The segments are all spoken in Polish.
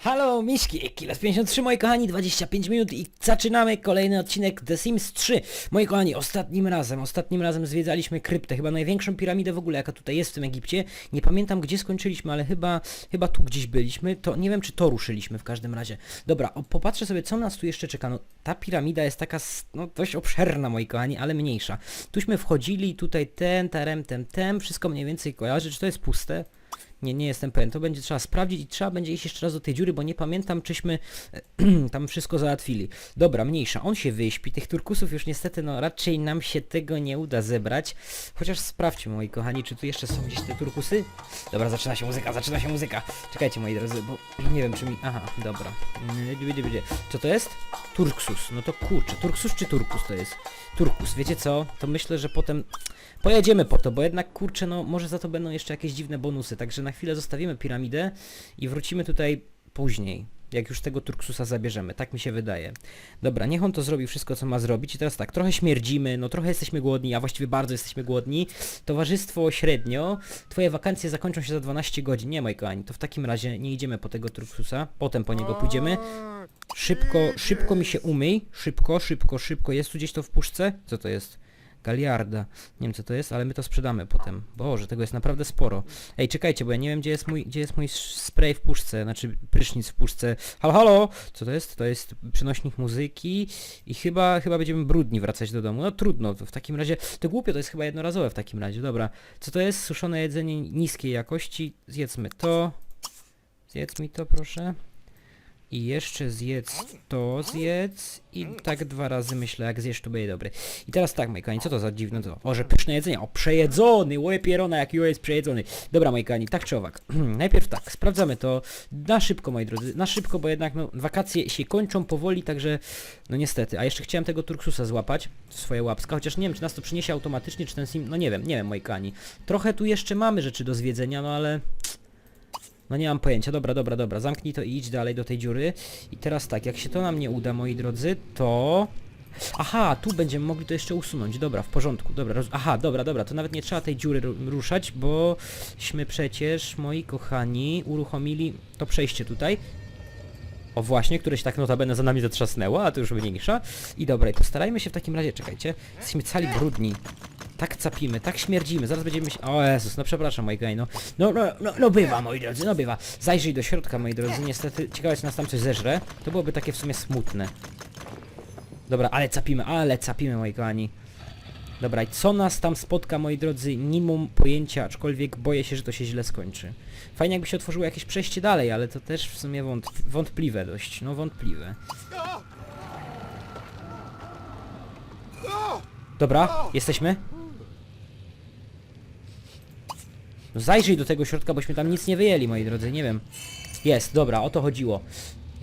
Halo, Miśki, Kilas 53, moi kochani, 25 minut i zaczynamy kolejny odcinek The Sims 3. Moi kochani, ostatnim razem, ostatnim razem zwiedzaliśmy kryptę, chyba największą piramidę w ogóle, jaka tutaj jest w tym Egipcie. Nie pamiętam gdzie skończyliśmy, ale chyba, chyba tu gdzieś byliśmy, to nie wiem czy to ruszyliśmy w każdym razie. Dobra, o, popatrzę sobie co nas tu jeszcze czeka, no ta piramida jest taka, no dość obszerna, moi kochani, ale mniejsza. Tuśmy wchodzili, tutaj ten, tarem, tem, tem, wszystko mniej więcej kojarzy, czy to jest puste? Nie, nie jestem pewien. To będzie trzeba sprawdzić i trzeba będzie iść jeszcze raz do tej dziury, bo nie pamiętam, czyśmy tam wszystko załatwili. Dobra, mniejsza. On się wyśpi. Tych turkusów już niestety, no raczej nam się tego nie uda zebrać. Chociaż sprawdźmy, moi kochani, czy tu jeszcze są gdzieś te turkusy? Dobra, zaczyna się muzyka, zaczyna się muzyka. Czekajcie, moi drodzy, bo nie wiem, czy mi... Aha, dobra. Co to jest? Turksus. No to kurczę, Turksus czy Turkus to jest? Turkus. Wiecie co? To myślę, że potem pojedziemy po to, bo jednak kurczę, no może za to będą jeszcze jakieś dziwne bonusy, także na chwilę zostawimy piramidę i wrócimy tutaj później, jak już tego Turksusa zabierzemy, tak mi się wydaje. Dobra, niech on to zrobi wszystko, co ma zrobić i teraz tak, trochę śmierdzimy, no trochę jesteśmy głodni, a właściwie bardzo jesteśmy głodni, towarzystwo średnio, twoje wakacje zakończą się za 12 godzin, nie moi kochani, to w takim razie nie idziemy po tego Turksusa, potem po niego pójdziemy, Szybko, szybko mi się umyj. Szybko, szybko, szybko. Jest tu gdzieś to w puszce? Co to jest? Galiarda. Nie wiem co to jest, ale my to sprzedamy potem. Boże, tego jest naprawdę sporo. Ej, czekajcie, bo ja nie wiem gdzie jest mój, gdzie jest mój spray w puszce, znaczy prysznic w puszce. Halo, halo! Co to jest? To jest przenośnik muzyki i chyba, chyba będziemy brudni wracać do domu. No trudno, w takim razie, to głupio, to jest chyba jednorazowe w takim razie. Dobra, co to jest? Suszone jedzenie niskiej jakości. Zjedzmy to. Zjedz mi to, proszę. I jeszcze zjedz to, zjedz i tak dwa razy myślę, jak zjesz to będzie dobry. I teraz tak, moi kochani, co to za dziwne to? O, że pyszne jedzenie, o, przejedzony, łe pierona, jaki jest przejedzony. Dobra, moi kochani, tak czy owak. Najpierw tak, sprawdzamy to na szybko, moi drodzy, na szybko, bo jednak no, wakacje się kończą powoli, także no niestety. A jeszcze chciałem tego Turksusa złapać swoje łapska, chociaż nie wiem, czy nas to przyniesie automatycznie, czy ten sim, no nie wiem, nie wiem, moi kochani. Trochę tu jeszcze mamy rzeczy do zwiedzenia, no ale... No nie mam pojęcia, dobra, dobra, dobra, zamknij to i idź dalej do tej dziury. I teraz tak, jak się to nam nie uda, moi drodzy, to... Aha, tu będziemy mogli to jeszcze usunąć, dobra, w porządku, dobra, roz... aha, dobra, dobra, to nawet nie trzeba tej dziury ru- ruszać, bośmy przecież, moi kochani, uruchomili to przejście tutaj. O właśnie, które się tak notabene za nami zatrzasnęło, a to już mniejsza. I dobra, i postarajmy się w takim razie, czekajcie, jesteśmy cali brudni. Tak capimy, tak śmierdzimy, zaraz będziemy się... O Jezus, no przepraszam moi kochani, no, no, no, no, no bywa moi drodzy, no bywa. Zajrzyj do środka moi drodzy, niestety, ciekawe czy nas tam coś zeżre, to byłoby takie w sumie smutne. Dobra, ale capimy, ale capimy moi kochani. Dobra, i co nas tam spotka moi drodzy, nie mam pojęcia, aczkolwiek boję się, że to się źle skończy. Fajnie jakby się otworzyło jakieś przejście dalej, ale to też w sumie wątp wątpliwe dość, no wątpliwe. Dobra, jesteśmy? No zajrzyj do tego środka, bośmy tam nic nie wyjęli, moi drodzy, nie wiem. Jest, dobra, o to chodziło.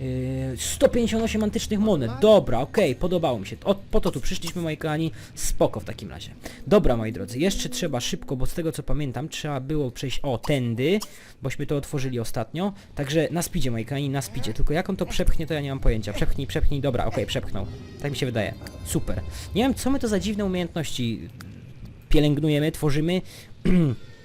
Yy, 158 antycznych monet, dobra, okej, podobało mi się. O, po to tu przyszliśmy, moi kochani, spoko w takim razie. Dobra, moi drodzy, jeszcze trzeba szybko, bo z tego co pamiętam, trzeba było przejść, o, tędy, bośmy to otworzyli ostatnio. Także na speedzie, moi kochani, na speedzie. Tylko jak on to przepchnie, to ja nie mam pojęcia. Przepchnij, przepchnij, dobra, okej, przepchnął. Tak mi się wydaje. Super. Nie wiem, co my to za dziwne umiejętności pielęgnujemy, tworzymy.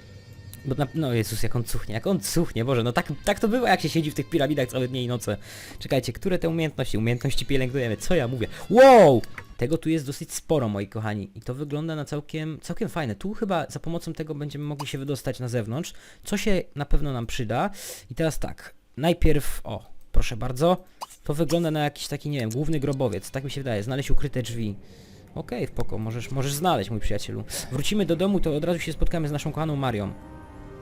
Bo na, no Jezus, jak on cuchnie, jak on cuchnie, Boże, no tak, tak to było, jak się siedzi w tych piramidach całe dnie i noce. Czekajcie, które te umiejętności? Umiejętności pielęgnujemy, co ja mówię? Wow! Tego tu jest dosyć sporo, moi kochani. I to wygląda na całkiem, całkiem fajne. Tu chyba za pomocą tego będziemy mogli się wydostać na zewnątrz, co się na pewno nam przyda. I teraz tak, najpierw, o, proszę bardzo, to wygląda na jakiś taki, nie wiem, główny grobowiec, tak mi się wydaje, znaleźć ukryte drzwi. Okej, spoko, możesz, możesz znaleźć, mój przyjacielu. Wrócimy do domu, to od razu się spotkamy z naszą kochaną Marią.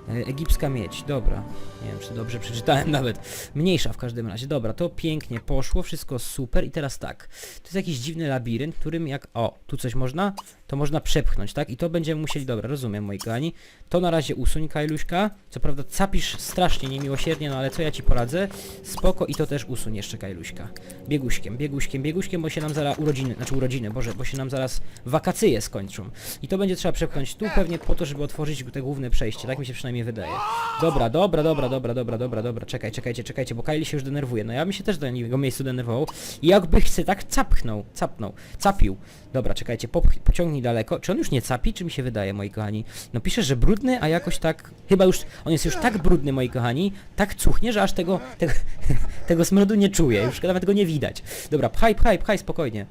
E, Egipska miedź, dobra. Nie wiem, czy dobrze przeczytałem nawet. Mniejsza w każdym razie. Dobra, to pięknie poszło, wszystko super. I teraz tak. To jest jakiś dziwny labirynt, którym jak... O, tu coś można? To można przepchnąć, tak? I to będziemy musieli... Dobra, rozumiem, moi kochani. To na razie usuń, Kajluśka. Co prawda capisz strasznie niemiłosiernie, no ale co ja ci poradzę? Spoko i to też usuń jeszcze, Kajluśka. Bieguśkiem, bieguśkiem, bieguśkiem, bo się nam zaraz urodziny... Znaczy urodziny, Boże, bo się nam zaraz wakacje skończą. I to będzie trzeba przepchnąć tu pewnie po to, żeby otworzyć te główne przejście. Tak mi się przynajmniej wydaje. Dobra, dobra, dobra, dobra, dobra, dobra, dobra. Czekaj, czekajcie, czekajcie, bo Kylie się już denerwuje. No ja bym się też do jego miejscu denerwował. I jakby chce tak capchnął, capnął, capił. Dobra, czekajcie, pociągnij daleko. Czy on już nie capi, czy mi się wydaje, moi kochani? No pisze, że brudny, a jakoś tak... Chyba już... On jest już tak brudny, moi kochani, tak cuchnie, że aż tego... tego Tego smrodu nie czuję, już nawet go nie widać. Dobra, pchaj, pchaj, pchaj, spokojnie.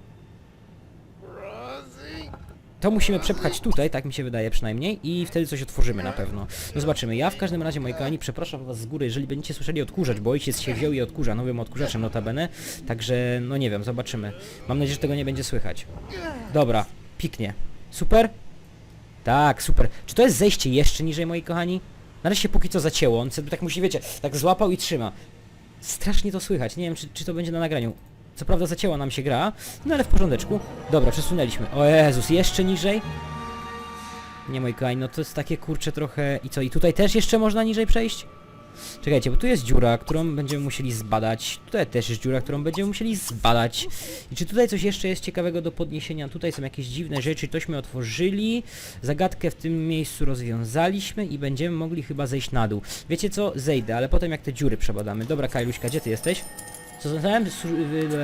To musimy przepchać tutaj, tak mi się wydaje przynajmniej, i wtedy coś otworzymy na pewno. No zobaczymy. Ja w każdym razie, moi kochani, przepraszam was z góry, jeżeli będziecie słyszeli odkurzacz, bo ojciec się wziął i odkurza nowym odkurzaczem notabene, także no nie wiem, zobaczymy. Mam nadzieję, że tego nie będzie słychać. Dobra, piknie. Super? Tak, super. Czy to jest zejście jeszcze niżej, moi kochani? Na razie się póki co zacięło, on tak musi, wiecie, tak złapał i trzyma. Strasznie to słychać, nie wiem czy, czy to będzie na nagraniu. Co prawda zacięła nam się gra, no ale w porządeczku. Dobra, przesunęliśmy. O Jezus, jeszcze niżej? Nie mój kochani, no to jest takie kurcze trochę... I co, i tutaj też jeszcze można niżej przejść? Czekajcie, bo tu jest dziura, którą będziemy musieli zbadać. Tutaj też jest dziura, którą będziemy musieli zbadać. I czy tutaj coś jeszcze jest ciekawego do podniesienia? Tutaj są jakieś dziwne rzeczy, tośmy otworzyli. Zagadkę w tym miejscu rozwiązaliśmy i będziemy mogli chyba zejść na dół. Wiecie co? Zejdę, ale potem jak te dziury przebadamy. Dobra, Kajluśka, gdzie ty jesteś? Co zostałem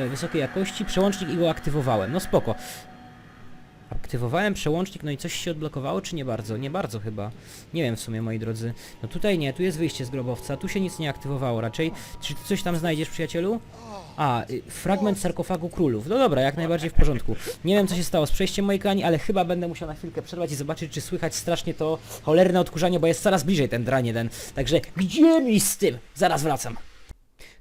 wysokiej jakości, przełącznik i go aktywowałem. No spoko. Aktywowałem przełącznik, no i coś się odblokowało, czy nie bardzo? Nie bardzo chyba. Nie wiem w sumie, moi drodzy. No tutaj nie, tu jest wyjście z grobowca, tu się nic nie aktywowało raczej. Czy ty coś tam znajdziesz, przyjacielu? A, y, fragment sarkofagu królów. No dobra, jak najbardziej w porządku. Nie wiem co się stało z przejściem mojej kochani, ale chyba będę musiał na chwilkę przerwać i zobaczyć, czy słychać strasznie to cholerne odkurzanie, bo jest coraz bliżej ten drań jeden. Także gdzie mi z tym? Zaraz wracam.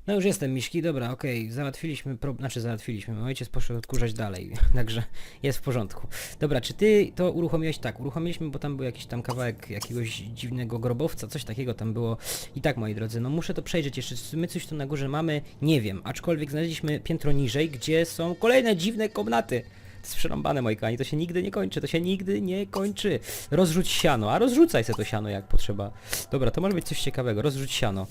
No już jestem, Miśki, dobra, okej, załatwiliśmy, znaczy załatwiliśmy, mój ojciec poszedł odkurzać dalej, także jest w porządku. Dobra, czy ty to uruchomiłeś? Tak, uruchomiliśmy, bo tam był jakiś tam kawałek jakiegoś dziwnego grobowca, coś takiego tam było. I tak, moi drodzy, no muszę to przejrzeć jeszcze, czy my coś tu na górze mamy, nie wiem, aczkolwiek znaleźliśmy piętro niżej, gdzie są kolejne dziwne komnaty. To jest przerąbane, moi kochani, to się nigdy nie kończy, to się nigdy nie kończy. Rozrzuć siano, a rozrzucaj se to siano jak potrzeba. Dobra, to może być coś ciekawego, rozrzuć siano.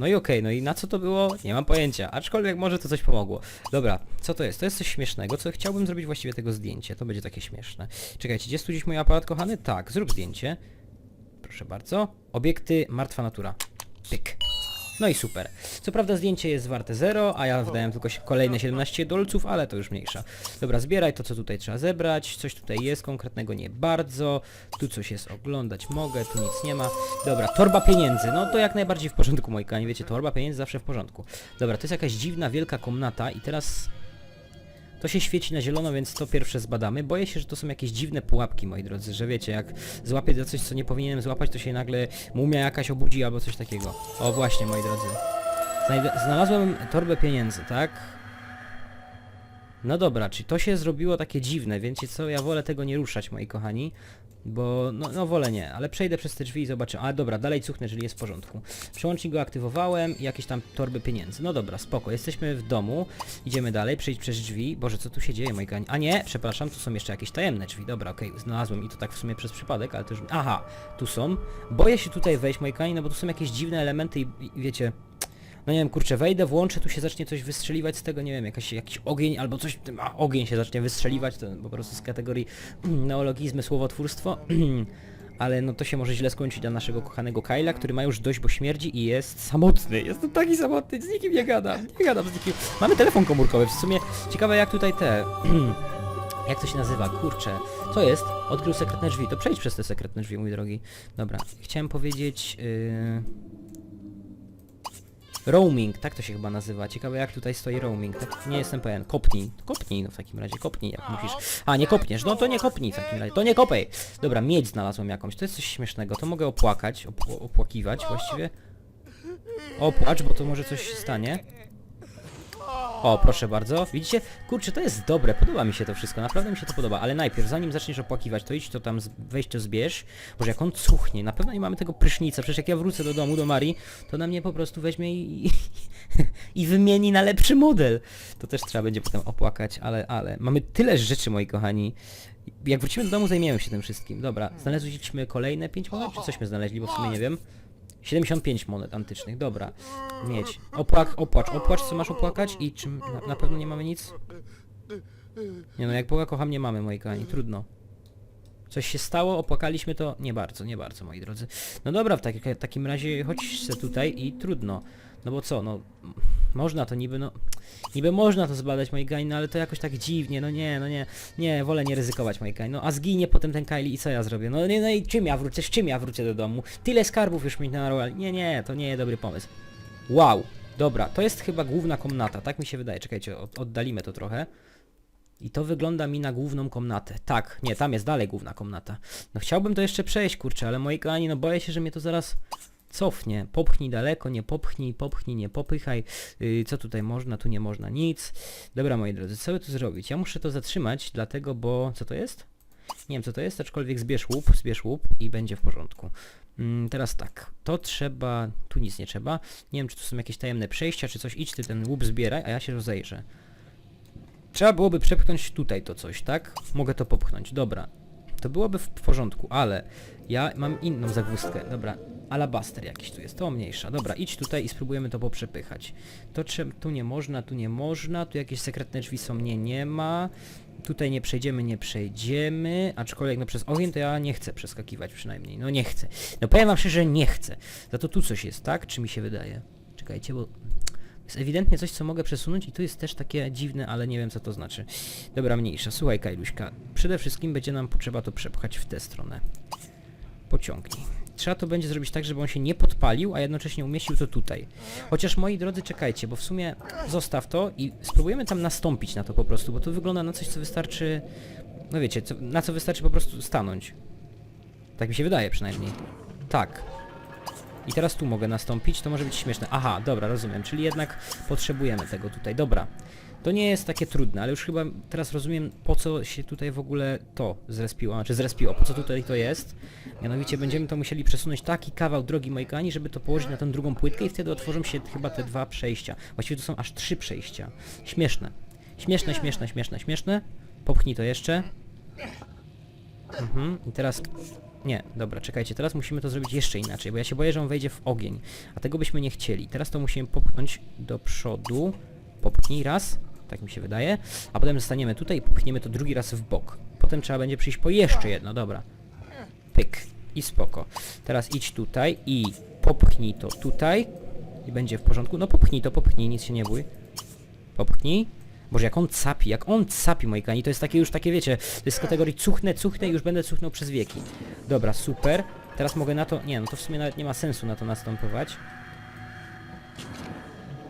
No i okej, no i na co to było? Nie mam pojęcia, aczkolwiek może to coś pomogło. Dobra, co to jest? To jest coś śmiesznego, co chciałbym zrobić właściwie tego zdjęcie, to będzie takie śmieszne. Czekajcie, gdzie jest tu gdzieś mój aparat kochany? Tak, zrób zdjęcie. Proszę bardzo. Obiekty, martwa natura. Pyk. No i super. Co prawda zdjęcie jest warte 0, a ja wydałem tylko kolejne 17 dolców, ale to już mniejsza. Dobra, zbieraj to, co tutaj trzeba zebrać. Coś tutaj jest konkretnego, nie bardzo. Tu coś jest oglądać mogę, tu nic nie ma. Dobra, torba pieniędzy. No to jak najbardziej w porządku, moi kochani. Wiecie, torba pieniędzy zawsze w porządku. Dobra, to jest jakaś dziwna, wielka komnata i teraz... To się świeci na zielono, więc to pierwsze zbadamy. Boję się, że to są jakieś dziwne pułapki, moi drodzy, że wiecie, jak złapię za coś, co nie powinienem złapać, to się nagle mumia jakaś obudzi albo coś takiego. O, właśnie, moi drodzy. Znalazłem torbę pieniędzy, tak? No dobra, czy to się zrobiło takie dziwne, wiecie co, ja wolę tego nie ruszać, moi kochani. Bo, no, no wolę nie, ale przejdę przez te drzwi i zobaczę. A dobra, dalej cuchnę, czyli jest w porządku. Przełącznik go aktywowałem jakieś tam torby pieniędzy. No dobra, spoko, jesteśmy w domu. Idziemy dalej, przejść przez drzwi. Boże, co tu się dzieje, moi kochani? A nie, przepraszam, tu są jeszcze jakieś tajemne drzwi. Dobra, okej, znalazłem i to tak w sumie przez przypadek, ale już... Aha, tu są. Boję się tutaj wejść, moi kochani, no bo tu są jakieś dziwne elementy i, i wiecie... No nie wiem, kurczę, wejdę, włączę, tu się zacznie coś wystrzeliwać z tego, nie wiem, jakiś ogień albo coś, a ogień się zacznie wystrzeliwać, to po prostu z kategorii neologizmy, słowotwórstwo. Ale no to się może źle skończyć dla naszego kochanego Kyla, który ma już dość, bo śmierdzi i jest samotny. Jest to taki samotny, z nikim nie gadam, nie gadam z nikim. Mamy telefon komórkowy, w sumie ciekawe jak tutaj te... Jak to się nazywa? Kurczę. Co jest? Odkrył sekretne drzwi. To przejdź przez te sekretne drzwi, mój drogi. Dobra. Chciałem powiedzieć... Yy... Roaming, tak to się chyba nazywa. Ciekawe jak tutaj stoi roaming. Tak, nie jestem pewien. Kopnij. Kopnij, no w takim razie kopnij, jak musisz. A, nie kopniesz. No to nie kopnij w takim razie. To nie kopej. Dobra, miedź znalazłem jakąś. To jest coś śmiesznego. To mogę opłakać, opł opłakiwać właściwie. Opłacz, bo to może coś się stanie. O, proszę bardzo. Widzicie? Kurczę, to jest dobre, podoba mi się to wszystko, naprawdę mi się to podoba, ale najpierw, zanim zaczniesz opłakiwać, to idź to tam, weź to zbierz, Boże, jak on cuchnie, na pewno nie mamy tego prysznica, przecież jak ja wrócę do domu, do Marii, to na mnie po prostu weźmie i, i wymieni na lepszy model. To też trzeba będzie potem opłakać, ale, ale, mamy tyle rzeczy, moi kochani. Jak wrócimy do domu, zajmiemy się tym wszystkim. Dobra, znaleźliśmy kolejne 5 monet, czy cośmy znaleźli, bo w sumie nie wiem. 75 monet antycznych, dobra. Mieć. Opłak, opłacz, opłacz, co masz opłakać i czy na, na pewno nie mamy nic? Nie no, jak Boga kocham, nie mamy, moi kochani, trudno. Coś się stało, opłakaliśmy to? Nie bardzo, nie bardzo, moi drodzy. No dobra, w tak, takim razie chodź se tutaj i trudno. No bo co, no... Można to niby, no... Niby można to zbadać, moi kochani, no ale to jakoś tak dziwnie, no nie, no nie. Nie, wolę nie ryzykować, moi kochani. No a zginie potem ten Kylie i co ja zrobię? No nie, no i czym ja wrócę, z czym ja wrócę do domu? Tyle skarbów już mi narwali. Nie, nie, to nie jest dobry pomysł. Wow, Dobra, to jest chyba główna komnata, tak mi się wydaje. Czekajcie, od, oddalimy to trochę. I to wygląda mi na główną komnatę. Tak, nie, tam jest dalej główna komnata. No chciałbym to jeszcze przejść, kurczę, ale moi kochani, no boję się, że mnie to zaraz cofnie. Popchnij daleko, nie popchnij, popchnij, nie popychaj. Yy, co tutaj można, tu nie można, nic. Dobra, moi drodzy, co by tu zrobić? Ja muszę to zatrzymać, dlatego, bo... Co to jest? Nie wiem co to jest, aczkolwiek zbierz łup, zbierz łup i będzie w porządku. Mm, teraz tak, to trzeba, tu nic nie trzeba. Nie wiem czy tu są jakieś tajemne przejścia, czy coś, idź ty ten łup zbieraj, a ja się rozejrzę. Trzeba byłoby przepchnąć tutaj to coś, tak? Mogę to popchnąć, dobra. To byłoby w porządku, ale ja mam inną zagwózdkę, dobra. Alabaster jakiś tu jest, to mniejsza. Dobra, idź tutaj i spróbujemy to poprzepychać. To trzeba, tu nie można, tu nie można, tu jakieś sekretne drzwi są, nie, nie ma. Tutaj nie przejdziemy, nie przejdziemy, aczkolwiek no przez ogień to ja nie chcę przeskakiwać przynajmniej, no nie chcę. No powiem wam szczerze, nie chcę. Za to tu coś jest, tak? Czy mi się wydaje? Czekajcie, bo jest ewidentnie coś, co mogę przesunąć i to jest też takie dziwne, ale nie wiem co to znaczy. Dobra, mniejsza. Słuchaj, Kajluśka, przede wszystkim będzie nam potrzeba to przepchać w tę stronę. Pociągnij. Trzeba to będzie zrobić tak, żeby on się nie podpalił, a jednocześnie umieścił to tutaj. Chociaż moi drodzy, czekajcie, bo w sumie zostaw to i spróbujemy tam nastąpić na to po prostu, bo to wygląda na coś, co wystarczy... No wiecie, co, na co wystarczy po prostu stanąć. Tak mi się wydaje przynajmniej. Tak. I teraz tu mogę nastąpić, to może być śmieszne. Aha, dobra, rozumiem, czyli jednak potrzebujemy tego tutaj. Dobra. To nie jest takie trudne, ale już chyba teraz rozumiem po co się tutaj w ogóle to zrespiło, znaczy zrespiło, po co tutaj to jest. Mianowicie będziemy to musieli przesunąć taki kawał drogi, moi kochani, żeby to położyć na tę drugą płytkę i wtedy otworzą się chyba te dwa przejścia. Właściwie to są aż trzy przejścia. Śmieszne. Śmieszne, śmieszne, śmieszne, śmieszne. Popchnij to jeszcze. Mhm, i teraz... Nie, dobra, czekajcie, teraz musimy to zrobić jeszcze inaczej, bo ja się boję, że on wejdzie w ogień, a tego byśmy nie chcieli. Teraz to musimy popchnąć do przodu. Popchnij raz, tak mi się wydaje, a potem zostaniemy tutaj i popchniemy to drugi raz w bok. Potem trzeba będzie przyjść po jeszcze jedno, dobra. Pyk i spoko. Teraz idź tutaj i popchnij to tutaj i będzie w porządku. No popchnij to, popchnij, nic się nie bój. Popchnij. Boże, jak on capi, jak on capi, moi kochani, to jest takie już takie, wiecie, to jest z kategorii cuchnę, cuchnę i już będę cuchnął przez wieki. Dobra, super. Teraz mogę na to, nie no, to w sumie nawet nie ma sensu na to następować.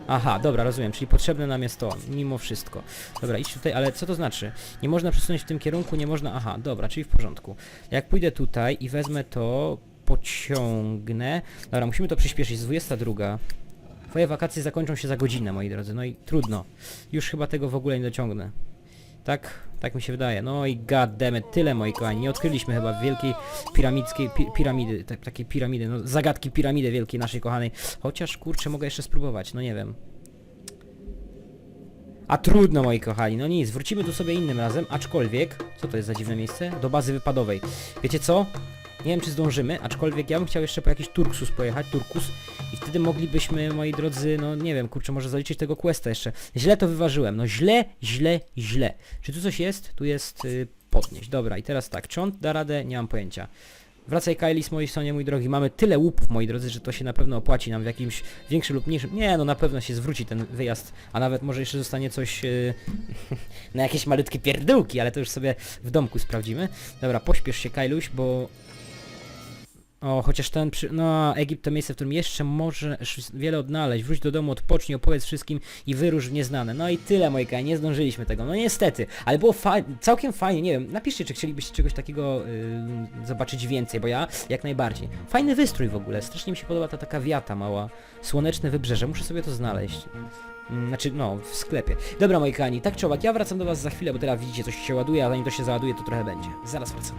Aha, dobra, rozumiem, czyli potrzebne nam jest to, mimo wszystko. Dobra, idź tutaj, ale co to znaczy? Nie można przesunąć w tym kierunku, nie można, aha, dobra, czyli w porządku. Jak pójdę tutaj i wezmę to, pociągnę, dobra, musimy to przyspieszyć, jest 22. Twoje wakacje zakończą się za godzinę, moi drodzy, no i trudno. Już chyba tego w ogóle nie dociągnę. Tak, tak mi się wydaje. No i goddammit, tyle moi kochani. Nie odkryliśmy chyba wielkiej piramidskiej, pi, piramidy, tak, takiej piramidy, no zagadki piramidy wielkiej naszej kochanej. Chociaż kurczę, mogę jeszcze spróbować, no nie wiem. A trudno moi kochani, no nic, wrócimy tu sobie innym razem, aczkolwiek, co to jest za dziwne miejsce? Do bazy wypadowej. Wiecie co? Nie wiem czy zdążymy, aczkolwiek ja bym chciał jeszcze po jakiś Turksus pojechać, Turkus i wtedy moglibyśmy, moi drodzy, no nie wiem, kurczę, może zaliczyć tego questa jeszcze. Źle to wyważyłem, no źle, źle, źle. Czy tu coś jest? Tu jest y, podnieść, dobra i teraz tak, czy on da radę? Nie mam pojęcia. Wracaj Kylie z mojej strony, mój drogi. Mamy tyle łupów, moi drodzy, że to się na pewno opłaci nam w jakimś większym lub mniejszym... Nie, no na pewno się zwróci ten wyjazd, a nawet może jeszcze zostanie coś yy, na jakieś malutkie pierdółki, ale to już sobie w domku sprawdzimy. Dobra, pośpiesz się Kailuś, bo... O, chociaż ten przy... No, Egipt to miejsce, w którym jeszcze możesz wiele odnaleźć. Wróć do domu, odpocznij, opowiedz wszystkim i wyrusz w nieznane. No i tyle, moi kochani, nie zdążyliśmy tego. No niestety, ale było fa całkiem fajnie, nie wiem, napiszcie, czy chcielibyście czegoś takiego yy, zobaczyć więcej, bo ja jak najbardziej. Fajny wystrój w ogóle, strasznie mi się podoba ta taka wiata mała, słoneczne wybrzeże, muszę sobie to znaleźć. Mm, Znaczy, no, w sklepie. Dobra, moi kochani, tak czy owak, ja wracam do was za chwilę, bo teraz widzicie, coś się ładuje, a zanim to się załaduje, to trochę będzie. Zaraz wracam.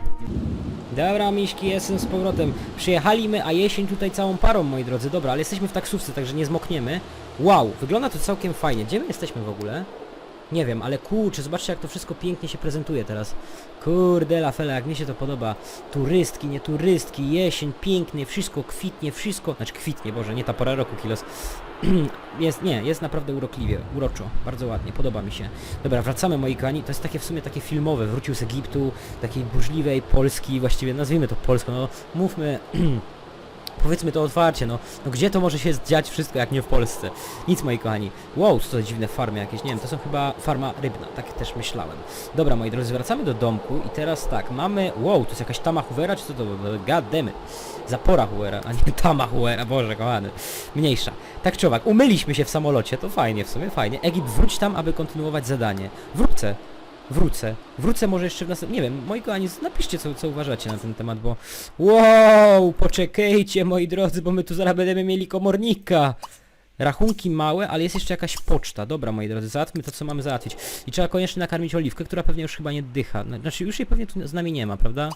Dobra, miśki, jestem z powrotem. Przyjechaliśmy, a jesień tutaj całą parą, moi drodzy. Dobra, ale jesteśmy w taksówce, także nie zmokniemy. Wow, wygląda to całkiem fajnie. Gdzie my jesteśmy w ogóle? Nie wiem, ale kurczę, zobaczcie jak to wszystko pięknie się prezentuje teraz. Kurde lafela, jak mi się to podoba. Turystki, nie turystki, jesień, pięknie, wszystko kwitnie, wszystko... Znaczy kwitnie, Boże, nie ta pora roku, kilos. jest, nie, jest naprawdę urokliwie, uroczo, bardzo ładnie, podoba mi się. Dobra, wracamy moi kochani, to jest takie w sumie takie filmowe, wrócił z Egiptu, takiej burzliwej Polski, właściwie nazwijmy to Polską, no mówmy Powiedzmy to otwarcie, no, no gdzie to może się dziać wszystko, jak nie w Polsce? Nic, moi kochani. Wow, co to dziwne farmy jakieś, nie wiem, to są chyba farma rybna, tak też myślałem. Dobra, moi drodzy, wracamy do domku i teraz tak, mamy, wow, to jest jakaś tama Hoovera, czy co to, damn it. Zapora Hoovera, a nie tama Hoovera, boże kochany. Mniejsza. Tak czy owak, umyliśmy się w samolocie, to fajnie w sumie, fajnie. Egipt, wróć tam, aby kontynuować zadanie. Wrócę. Wrócę. Wrócę może jeszcze w następnym... Nie wiem, moi kochani, napiszcie co, co uważacie na ten temat, bo... Wow, poczekajcie moi drodzy, bo my tu zaraz będziemy mieli komornika. Rachunki małe, ale jest jeszcze jakaś poczta. Dobra, moi drodzy, załatwmy to, co mamy załatwić. I trzeba koniecznie nakarmić oliwkę, która pewnie już chyba nie dycha. Znaczy, już jej pewnie tu z nami nie ma, prawda?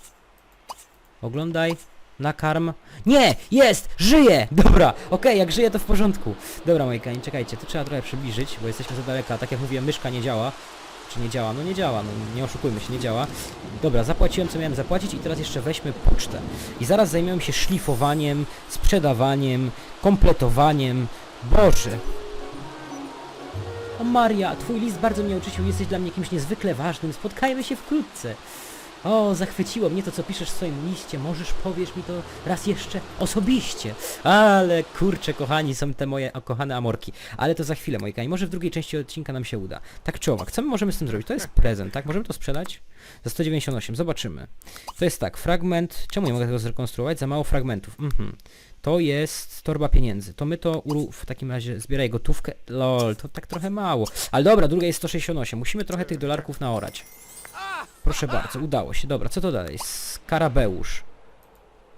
Oglądaj. Nakarm. Nie! Jest! Żyje! Dobra, okej, jak żyje to w porządku. Dobra, moi kochani, czekajcie, tu trzeba trochę przybliżyć, bo jesteśmy za daleka. Tak jak mówiłem, myszka nie działa. Czy nie działa? No nie działa, no nie oszukujmy się, nie działa. Dobra, zapłaciłem co miałem zapłacić i teraz jeszcze weźmy pocztę. I zaraz zajmiemy się szlifowaniem, sprzedawaniem, kompletowaniem. Boże! O Maria, twój list bardzo mnie uczycił, jesteś dla mnie kimś niezwykle ważnym, spotkajmy się wkrótce. O, zachwyciło mnie to, co piszesz w swoim liście, możesz powiesz mi to raz jeszcze osobiście. Ale kurczę, kochani, są te moje kochane amorki. Ale to za chwilę, moi kochani, może w drugiej części odcinka nam się uda. Tak czy owak, co my możemy z tym zrobić? To jest prezent, tak? Możemy to sprzedać? Za 198, zobaczymy. To jest tak, fragment, czemu nie mogę tego zrekonstruować? Za mało fragmentów. Mhm. To jest torba pieniędzy. To my to w takim razie zbieraj gotówkę. Lol, to tak trochę mało. Ale dobra, druga jest 168. Musimy trochę tych dolarków naorać. Proszę bardzo, udało się. Dobra, co to dalej? Skarabeusz.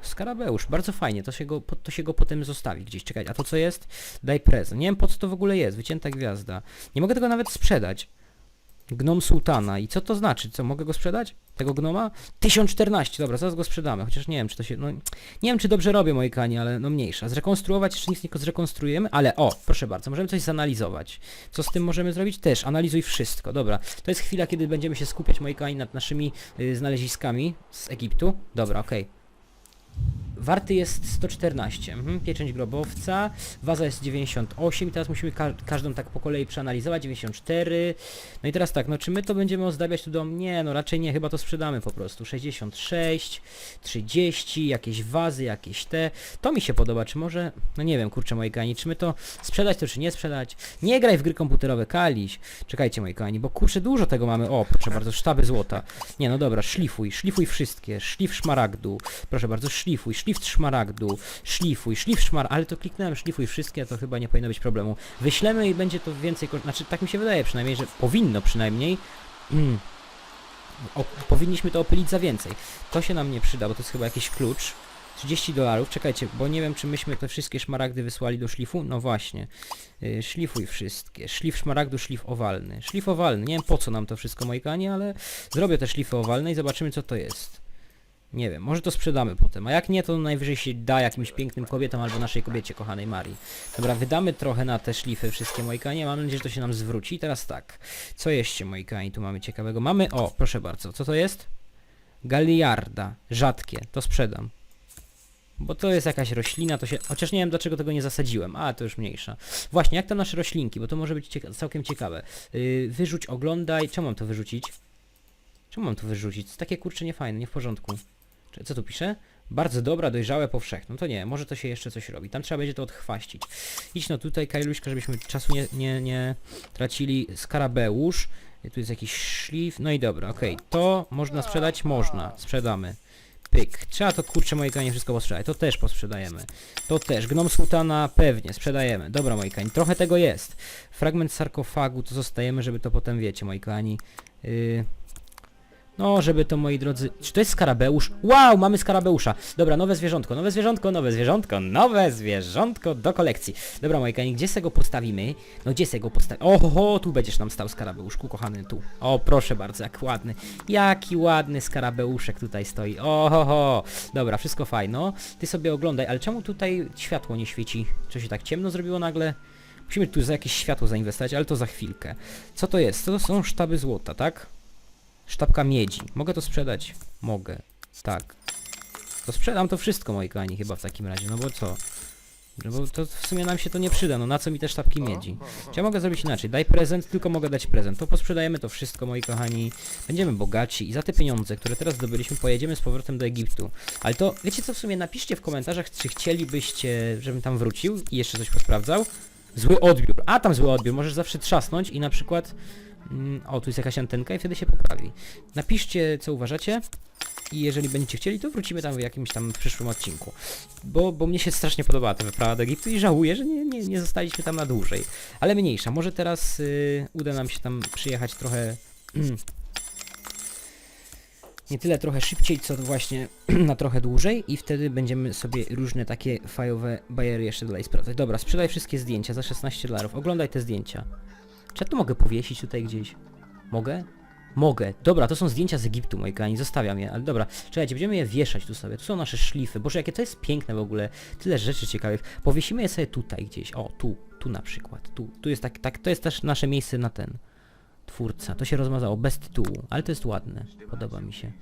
Skarabeusz, bardzo fajnie, to się, go, to się go potem zostawi gdzieś. Czekaj, a to co jest? Daj prezent. Nie wiem po co to w ogóle jest, wycięta gwiazda. Nie mogę tego nawet sprzedać. Gnom sułtana. I co to znaczy? Co, mogę go sprzedać? Tego gnoma? 1014, dobra, zaraz go sprzedamy, chociaż nie wiem, czy to się, no, nie wiem, czy dobrze robię, moi kani, ale no mniejsza. Zrekonstruować, jeszcze nic nie zrekonstruujemy, ale o, proszę bardzo, możemy coś zanalizować. Co z tym możemy zrobić? Też, analizuj wszystko, dobra. To jest chwila, kiedy będziemy się skupiać, moi kani, nad naszymi y, znaleziskami z Egiptu. Dobra, okej. Warty jest 114, mhm, pieczęć grobowca, waza jest 98 i teraz musimy ka każdą tak po kolei przeanalizować, 94, no i teraz tak, no czy my to będziemy ozdabiać tu dom? Nie, no raczej nie, chyba to sprzedamy po prostu, 66, 30, jakieś wazy, jakieś te, to mi się podoba, czy może, no nie wiem, kurczę moi kochani, czy my to sprzedać to czy nie sprzedać? Nie graj w gry komputerowe, kaliś, czekajcie moi kochani, bo kurczę dużo tego mamy, o proszę bardzo, sztaby złota, nie no dobra, szlifuj, szlifuj wszystkie, szlif szmaragdu, proszę bardzo, szlifuj, szlif szmaragdu, szlifuj, szlif szmar, ale to kliknąłem szlifuj wszystkie, to chyba nie powinno być problemu. Wyślemy i będzie to więcej, znaczy tak mi się wydaje przynajmniej, że powinno przynajmniej. Mm. O, powinniśmy to opylić za więcej. To się nam nie przyda, bo to jest chyba jakiś klucz. 30 dolarów, czekajcie, bo nie wiem czy myśmy te wszystkie szmaragdy wysłali do szlifu. No właśnie. Yy, szlifuj wszystkie. Szlif szmaragdu, szlif owalny. Szlif owalny, nie wiem po co nam to wszystko moi kochani, ale zrobię te szlify owalne i zobaczymy co to jest. Nie wiem, może to sprzedamy potem, a jak nie, to najwyżej się da jakimś pięknym kobietom albo naszej kobiecie kochanej Marii. Dobra, wydamy trochę na te szlify wszystkie, moi kochani, mam nadzieję, że to się nam zwróci. I teraz tak, co jeszcze, moi kochani, tu mamy ciekawego? Mamy, o, proszę bardzo, co to jest? Galiarda, rzadkie, to sprzedam. Bo to jest jakaś roślina, to się... Chociaż nie wiem dlaczego tego nie zasadziłem, a to już mniejsza. Właśnie, jak tam nasze roślinki, bo to może być cieka całkiem ciekawe. Yy, wyrzuć, oglądaj, czemu mam to wyrzucić? Czemu mam to wyrzucić? To takie kurcze niefajne, nie w porządku. Co tu pisze? Bardzo dobra, dojrzałe, powszechne. No to nie, może to się jeszcze coś robi. Tam trzeba będzie to odchwaścić. Idź no tutaj, Kajluśka, żebyśmy czasu nie, nie, nie tracili. Skarabeusz. Tu jest jakiś szlif. No i dobra, okej. To można sprzedać? Można. Sprzedamy. Pyk. Trzeba to kurczę moje kanie wszystko posprzedać. To też posprzedajemy. To też. Gnom sultana pewnie sprzedajemy. Dobra moi kochani, trochę tego jest. Fragment sarkofagu to zostajemy, żeby to potem wiecie moi kochani. Yy, no, żeby to moi drodzy... Czy to jest skarabeusz? Wow, mamy skarabeusza. Dobra, nowe zwierzątko, nowe zwierzątko, nowe zwierzątko, nowe zwierzątko do kolekcji. Dobra, moi kochani, gdzie se go postawimy? No, gdzie se go postawimy? Oho, tu będziesz nam stał skarabeuszku, kochany, tu. O, proszę bardzo, jak ładny. Jaki ładny skarabeuszek tutaj stoi. Oho, dobra, wszystko fajno. Ty sobie oglądaj, ale czemu tutaj światło nie świeci? Czy się tak ciemno zrobiło nagle? Musimy tu za jakieś światło zainwestować, ale to za chwilkę. Co to jest? To są sztaby złota, tak? Sztabka miedzi. Mogę to sprzedać? Mogę. Tak. To sprzedam to wszystko, moi kochani, chyba w takim razie, no bo co? No bo to w sumie nam się to nie przyda, no na co mi te sztabki miedzi? Czy ja mogę zrobić inaczej? Daj prezent, tylko mogę dać prezent. To posprzedajemy to wszystko, moi kochani. Będziemy bogaci i za te pieniądze, które teraz zdobyliśmy, pojedziemy z powrotem do Egiptu. Ale to, wiecie co, w sumie napiszcie w komentarzach, czy chcielibyście, żebym tam wrócił i jeszcze coś posprawdzał. Zły odbiór. A, tam zły odbiór. Możesz zawsze trzasnąć i na przykład... Mm, o, tu jest jakaś antenka i wtedy się poprawi. Napiszcie, co uważacie. I jeżeli będziecie chcieli, to wrócimy tam w jakimś tam przyszłym odcinku. Bo, bo mnie się strasznie podobała ta wyprawa do Egiptu i żałuję, że nie, nie, nie zostaliśmy tam na dłużej. Ale mniejsza, może teraz y, uda nam się tam przyjechać trochę... nie tyle trochę szybciej, co właśnie na trochę dłużej i wtedy będziemy sobie różne takie fajowe bariery jeszcze dalej sprawdzać. Dobra, sprzedaj wszystkie zdjęcia za 16 dolarów. Oglądaj te zdjęcia. Czy ja to mogę powiesić tutaj gdzieś? Mogę? Mogę. Dobra, to są zdjęcia z Egiptu, moi kochani, zostawiam je, ale dobra. Czekajcie, będziemy je wieszać tu sobie. Tu są nasze szlify. Boże, jakie to jest piękne w ogóle. Tyle rzeczy ciekawych. Powiesimy je sobie tutaj gdzieś. O, tu, tu na przykład. Tu, tu jest tak, tak, to jest też nasze miejsce na ten. Twórca. To się rozmazało bez tytułu, ale to jest ładne. Podoba mi się.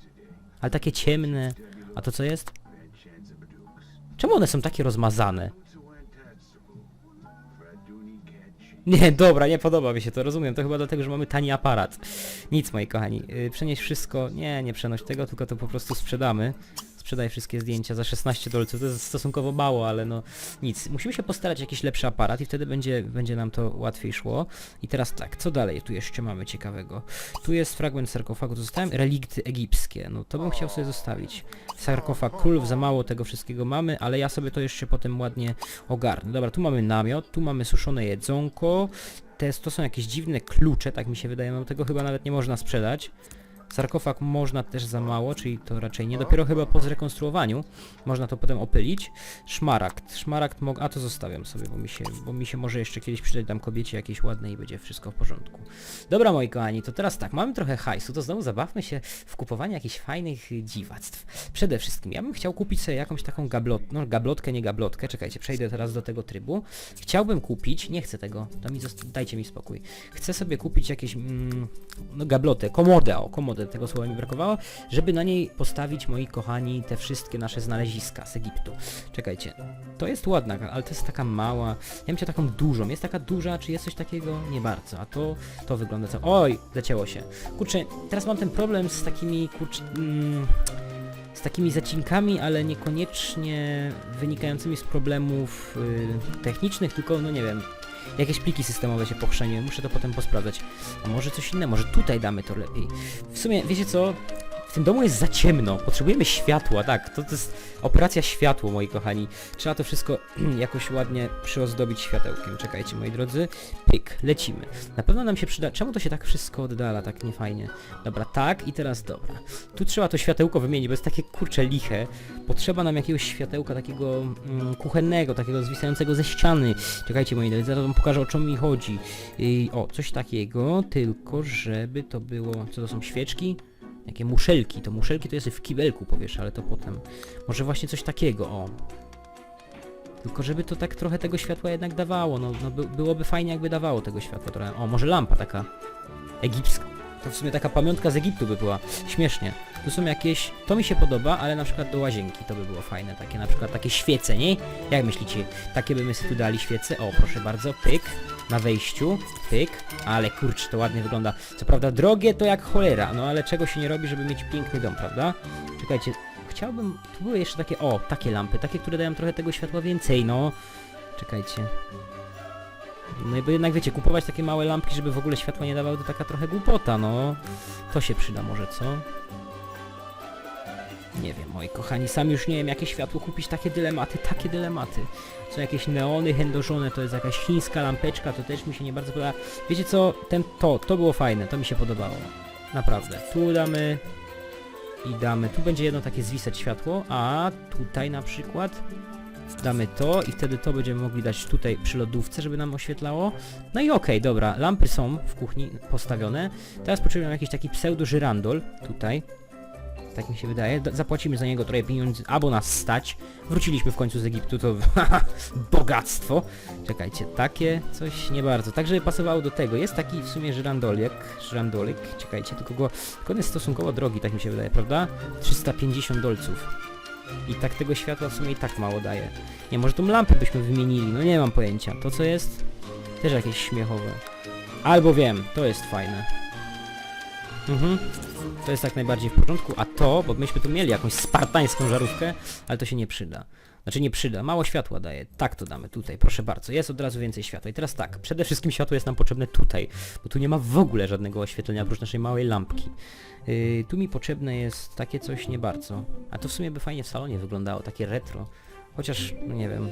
Ale takie ciemne. A to co jest? Czemu one są takie rozmazane? Nie, dobra, nie podoba mi się to, rozumiem. To chyba dlatego, że mamy tani aparat. Nic, moi kochani. Yy, przenieść wszystko. Nie, nie przenoś tego, tylko to po prostu sprzedamy. Sprzedaj wszystkie zdjęcia za 16 dolców. To jest stosunkowo mało, ale no nic. Musimy się postarać jakiś lepszy aparat i wtedy będzie, będzie nam to łatwiej szło. I teraz tak, co dalej tu jeszcze mamy ciekawego? Tu jest fragment sarkofagu, to zostałem relikty egipskie. No to bym chciał sobie zostawić. Sarkofag królów, za mało tego wszystkiego mamy, ale ja sobie to jeszcze potem ładnie ogarnę. Dobra, tu mamy namiot, tu mamy suszone jedzonko. Te, to są jakieś dziwne klucze, tak mi się wydaje, no tego chyba nawet nie można sprzedać. Sarkofag można też za mało, czyli to raczej nie. Dopiero chyba po zrekonstruowaniu można to potem opylić. Szmaragd. Szmaragd mogę... A to zostawiam sobie, bo mi, się, bo mi się może jeszcze kiedyś przydać dam kobiecie jakieś ładne i będzie wszystko w porządku. Dobra moi kochani, to teraz tak, mamy trochę hajsu, to znowu zabawmy się w kupowanie jakichś fajnych dziwactw. Przede wszystkim, ja bym chciał kupić sobie jakąś taką gablot... No gablotkę, nie gablotkę, czekajcie, przejdę teraz do tego trybu. Chciałbym kupić, nie chcę tego, to mi zost... dajcie mi spokój. Chcę sobie kupić jakieś, mm, no gablotę, komodę, o, komodę, tego słowa mi brakowało, żeby na niej postawić, moi kochani, te wszystkie nasze znaleziska z Egiptu. Czekajcie, to jest ładna, ale to jest taka mała. Ja bym chciał taką dużą. Jest taka duża, czy jest coś takiego? Nie bardzo. A to, to wygląda co... Oj, zacięło się. Kurczę, teraz mam ten problem z takimi, kurczę... Mm, z takimi zacinkami, ale niekoniecznie wynikającymi z problemów y, technicznych, tylko, no nie wiem, jakieś pliki systemowe się pochrzeniły, muszę to potem posprawdzać. A może coś innego, może tutaj damy to lepiej. W sumie, wiecie co? Tym domu jest za ciemno, potrzebujemy światła, tak, to, to jest operacja światło, moi kochani. Trzeba to wszystko jakoś ładnie przyozdobić światełkiem. Czekajcie, moi drodzy. Pyk, lecimy. Na pewno nam się przyda... Czemu to się tak wszystko oddala, tak niefajnie? Dobra, tak i teraz dobra. Tu trzeba to światełko wymienić, bo jest takie kurcze liche. Potrzeba nam jakiegoś światełka takiego mm, kuchennego, takiego zwisającego ze ściany. Czekajcie, moi drodzy, zaraz wam pokażę o czym mi chodzi. Yy, o, coś takiego, tylko żeby to było... Co to są, świeczki? Jakie muszelki, to muszelki to jest w kibelku powiesz, ale to potem. Może właśnie coś takiego, o. Tylko żeby to tak trochę tego światła jednak dawało, no, no by, byłoby fajnie jakby dawało tego światła trochę. O, może lampa taka egipska. To w sumie taka pamiątka z Egiptu by była. Śmiesznie. Tu są jakieś... To mi się podoba, ale na przykład do łazienki to by było fajne. Takie na przykład takie świece, nie? Jak myślicie? Takie by my sobie tu dali świece? O, proszę bardzo, pyk. Na wejściu, pyk. Ale kurczę, to ładnie wygląda. Co prawda drogie to jak cholera, no ale czego się nie robi, żeby mieć piękny dom, prawda? Czekajcie, chciałbym... Tu były jeszcze takie... O, takie lampy, takie, które dają trochę tego światła więcej, no. Czekajcie. No bo jednak wiecie, kupować takie małe lampki, żeby w ogóle światła nie dawały, to taka trochę głupota, no. To się przyda może, co? Nie wiem, moi kochani, sam już nie wiem, jakie światło kupić, takie dylematy, takie dylematy. Są jakieś neony chędożone, to jest jakaś chińska lampeczka, to też mi się nie bardzo podoba. Wiecie co, ten, to, to było fajne, to mi się podobało. Naprawdę. Tu damy i damy, tu będzie jedno takie zwisać światło, a tutaj na przykład damy to i wtedy to będziemy mogli dać tutaj przy lodówce, żeby nam oświetlało. No i okej, dobra, lampy są w kuchni postawione. Teraz potrzebujemy jakiś taki pseudo-żyrandol tutaj. Tak mi się wydaje. Zapłacimy za niego trochę pieniędzy, albo nas stać. Wróciliśmy w końcu z Egiptu, to bogactwo. Czekajcie, takie coś nie bardzo. Tak, żeby pasowało do tego. Jest taki w sumie żyrandoliek, żyrandolek, czekajcie, tylko go, tylko on jest stosunkowo drogi, tak mi się wydaje, prawda? 350 dolców. I tak tego światła w sumie i tak mało daje. Nie, może tą lampę byśmy wymienili, no nie mam pojęcia. To co jest? Też jakieś śmiechowe. Albo wiem, to jest fajne. Mhm. To jest jak najbardziej w porządku, a to, bo myśmy tu mieli jakąś spartańską żarówkę, ale to się nie przyda. Znaczy nie przyda, mało światła daje. Tak to damy tutaj, proszę bardzo. Jest od razu więcej światła. I teraz tak, przede wszystkim światło jest nam potrzebne tutaj, bo tu nie ma w ogóle żadnego oświetlenia oprócz naszej małej lampki. Yy, tu mi potrzebne jest takie coś nie bardzo. A to w sumie by fajnie w salonie wyglądało, takie retro. Chociaż, no nie wiem.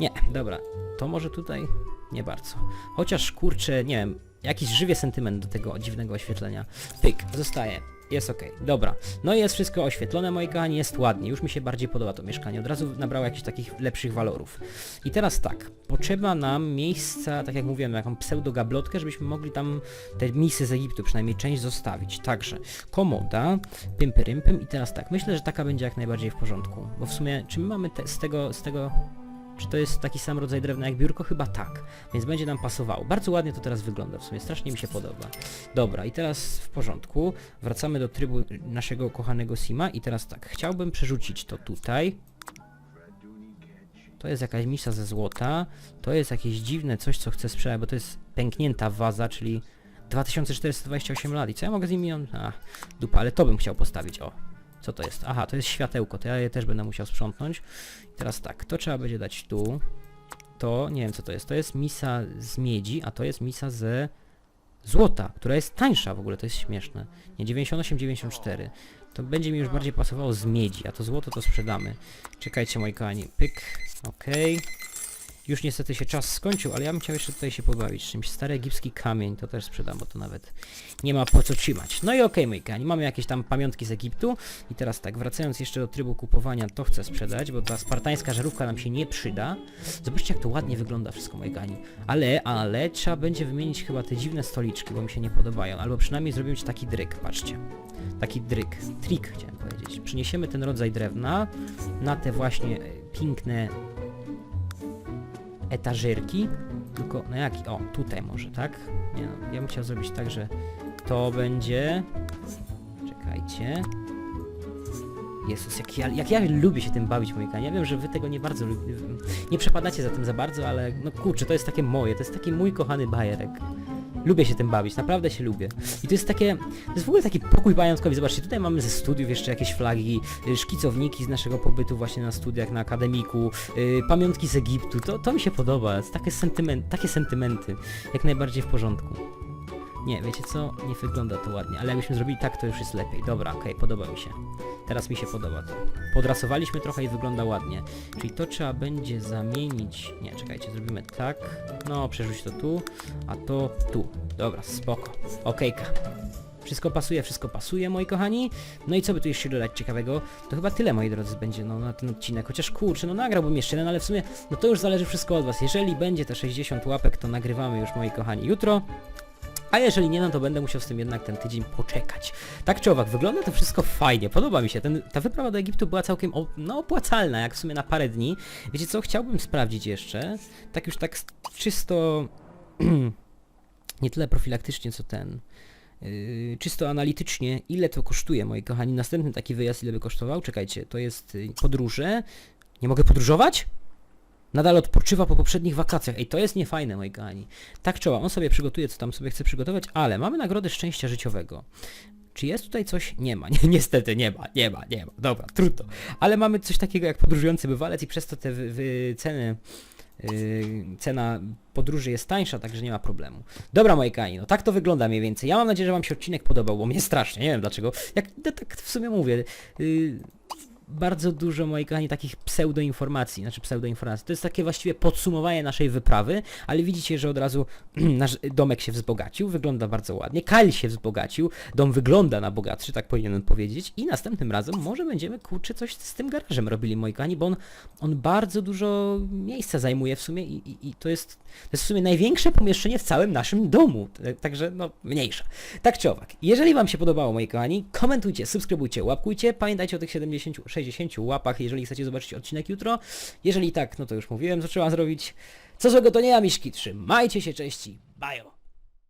Nie, dobra. To może tutaj? Nie bardzo. Chociaż, kurczę, nie wiem, jakiś żywie sentyment do tego dziwnego oświetlenia. Pyk, zostaje. Jest ok, dobra. No i jest wszystko oświetlone, moi kochani, jest ładnie. Już mi się bardziej podoba to mieszkanie. Od razu nabrało jakichś takich lepszych walorów. I teraz tak, potrzeba nam miejsca, tak jak mówiłem, jaką pseudogablotkę, żebyśmy mogli tam te misy z Egiptu, przynajmniej część zostawić. Także, komoda, pym i teraz tak, myślę, że taka będzie jak najbardziej w porządku. Bo w sumie, czy my mamy te, z tego, z tego czy to jest taki sam rodzaj drewna jak biurko? Chyba tak. Więc będzie nam pasowało. Bardzo ładnie to teraz wygląda w sumie. Strasznie mi się podoba. Dobra, i teraz w porządku. Wracamy do trybu naszego kochanego Sima i teraz tak. Chciałbym przerzucić to tutaj. To jest jakaś misa ze złota. To jest jakieś dziwne coś, co chcę sprzedać, bo to jest pęknięta waza, czyli 2428 lat. I co ja mogę z nimi... A, dupa, ale to bym chciał postawić. O, co to jest? Aha, to jest światełko, to ja je też będę musiał sprzątnąć. I teraz tak, to trzeba będzie dać tu. To, nie wiem co to jest, to jest misa z miedzi, a to jest misa ze złota, która jest tańsza w ogóle, to jest śmieszne. Nie, 98,94. To będzie mi już bardziej pasowało z miedzi, a to złoto to sprzedamy. Czekajcie moi kochani, pyk, okej. Już niestety się czas skończył, ale ja bym chciał jeszcze tutaj się pobawić czymś. Stary egipski kamień, to też sprzedam, bo to nawet nie ma po co trzymać. No i okej, moi kochani, mamy jakieś tam pamiątki z Egiptu. I teraz tak, wracając jeszcze do trybu kupowania, to chcę sprzedać, bo ta spartańska żarówka nam się nie przyda. Zobaczcie, jak to ładnie wygląda wszystko, moi kochani. Ale, ale, trzeba będzie wymienić chyba te dziwne stoliczki, bo mi się nie podobają. Albo przynajmniej zrobić taki dryk, patrzcie. Taki dryk, trik chciałem powiedzieć. Przyniesiemy ten rodzaj drewna na te właśnie e, piękne etażyrki, tylko no jaki? O, tutaj może, tak? Nie no, ja bym chciał zrobić tak, że to będzie... Czekajcie. Jezus, jak ja, jak ja lubię się tym bawić, moi kochani. Ja wiem, że wy tego nie bardzo lubicie, nie przepadacie za tym za bardzo, ale no kurczę, to jest takie moje, to jest taki mój kochany bajerek. Lubię się tym bawić, naprawdę się lubię. I to jest takie, to jest w ogóle taki pokój pajątkowy. Zobaczcie, tutaj mamy ze studiów jeszcze jakieś flagi, y, szkicowniki z naszego pobytu właśnie na studiach, na akademiku, y, pamiątki z Egiptu. To, to mi się podoba, takie, sentyment, takie sentymenty, jak najbardziej w porządku. Nie, wiecie co? Nie wygląda to ładnie, ale jakbyśmy zrobili tak, to już jest lepiej. Dobra, okej, podoba mi się. Teraz mi się podoba to. Podrasowaliśmy trochę i wygląda ładnie. Czyli to trzeba będzie zamienić... Nie, czekajcie, zrobimy tak. No, przerzuć to tu, a to tu. Dobra, spoko. Okejka. Wszystko pasuje, wszystko pasuje, moi kochani. No i co by tu jeszcze dodać ciekawego? To chyba tyle, moi drodzy, będzie no, na ten odcinek. Chociaż kurczę, no nagrałbym jeszcze jeden, ale w sumie, no to już zależy wszystko od was. Jeżeli będzie te 60 łapek, to nagrywamy już, moi kochani, jutro. A jeżeli nie, no to będę musiał z tym jednak ten tydzień poczekać. Tak czy owak, wygląda to wszystko fajnie, podoba mi się. Ten, ta wyprawa do Egiptu była całkiem op no, opłacalna, jak w sumie na parę dni. Wiecie co, chciałbym sprawdzić jeszcze, tak już tak czysto, nie tyle profilaktycznie, co ten, yy, czysto analitycznie, ile to kosztuje, moi kochani. Następny taki wyjazd, ile by kosztował? Czekajcie, to jest yy, podróże. Nie mogę podróżować? Nadal odpoczywa po poprzednich wakacjach. Ej, to jest niefajne, moi kochani. Tak czoła, on sobie przygotuje, co tam sobie chce przygotować, ale mamy nagrodę szczęścia życiowego. Czy jest tutaj coś? Nie ma. Nie, niestety nie ma, nie ma, nie ma. Dobra, trudno. Ale mamy coś takiego jak podróżujący bywalec i przez to te wy, wy, ceny, yy, cena podróży jest tańsza, także nie ma problemu. Dobra, moi kochani, no tak to wygląda mniej więcej. Ja mam nadzieję, że wam się odcinek podobał, bo mnie strasznie, nie wiem dlaczego. Jak no, tak w sumie mówię, yy, bardzo dużo, moi kochani, takich pseudoinformacji, znaczy pseudoinformacji. To jest takie właściwie podsumowanie naszej wyprawy, ale widzicie, że od razu nasz domek się wzbogacił, wygląda bardzo ładnie, Kyle się wzbogacił, dom wygląda na bogatszy, tak powinienem powiedzieć i następnym razem może będziemy, kurczę, coś z tym garażem robili, moi kochani, bo on, on bardzo dużo miejsca zajmuje w sumie i, i, i to, jest, to jest w sumie największe pomieszczenie w całym naszym domu, t- także no mniejsza. Tak czy owak, jeżeli wam się podobało, moi kochani, komentujcie, subskrybujcie, łapkujcie, pamiętajcie o tych 70, 60 łapach, jeżeli chcecie zobaczyć odcinek jutro. Jeżeli tak, no to już mówiłem, co trzeba zrobić. Co złego to nie ja, miśki. Trzymajcie się, cześć i bajo.